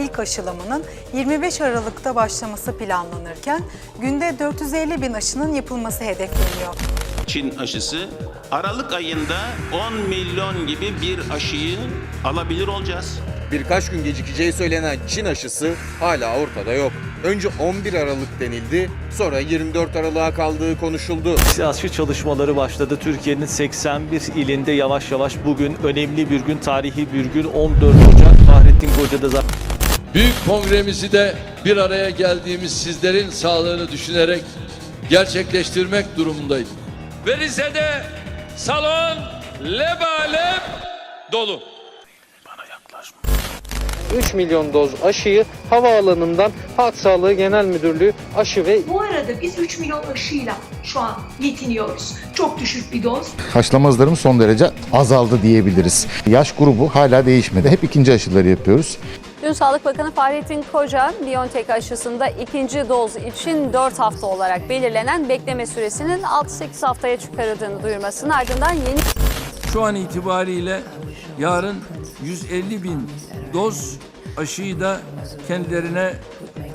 ilk aşılamanın 25 Aralık'ta başlaması planlanırken günde 450 bin aşının yapılması hedefleniyor. Çin aşısı Aralık ayında 10 milyon gibi bir aşıyı alabilir olacağız. Birkaç gün gecikeceği söylenen Çin aşısı hala ortada yok. Önce 11 Aralık denildi, sonra 24 Aralık'a kaldığı konuşuldu. Aşı çalışmaları başladı. Türkiye'nin 81 ilinde yavaş yavaş bugün önemli bir gün, tarihi bir gün 14 Ocak Fahrettin Koca'da zaten Büyük kongremizi de bir araya geldiğimiz sizlerin sağlığını düşünerek gerçekleştirmek durumundayım. Ve Rize'de salon lebalep dolu. 3 milyon doz aşıyı havaalanından Halk Sağlığı Genel Müdürlüğü aşı ve Bu arada biz 3 milyon aşıyla şu an yetiniyoruz. Çok düşük bir doz. Aşılama hızlarımız son derece azaldı diyebiliriz. Yaş grubu hala değişmedi. Hep ikinci aşıları yapıyoruz. Dün Sağlık Bakanı Fahrettin Koca, BioNTech aşısında ikinci doz için 4 hafta olarak belirlenen bekleme süresinin 6-8 haftaya çıkarıldığını duyurmasının ardından yeni Şu an itibariyle yarın 150 bin doz aşıyı da kendilerine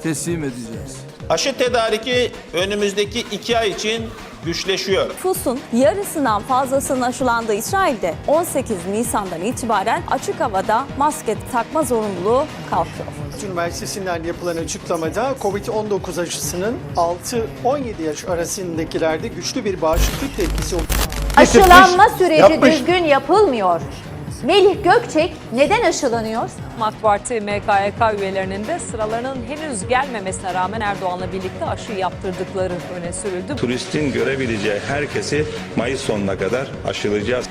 teslim edeceğiz. Aşı tedariki önümüzdeki iki ay için güçleşiyor. Nüfusun yarısından fazlasının aşılandığı İsrail'de 18 Nisan'dan itibaren açık havada maske takma zorunluluğu kalkıyor. Üniversitesi'nden yapılan açıklamada COVID-19 aşısının 6-17 yaş arasındakilerde güçlü bir bağışıklık etkisi Aşılanma süreci düzgün yapılmıyor. Melih Gökçek neden aşılanıyor? AK Parti MKYK üyelerinin de sıralarının henüz gelmemesine rağmen Erdoğan'la birlikte aşı yaptırdıkları öne sürüldü. Turistin görebileceği herkesi Mayıs sonuna kadar aşılayacağız.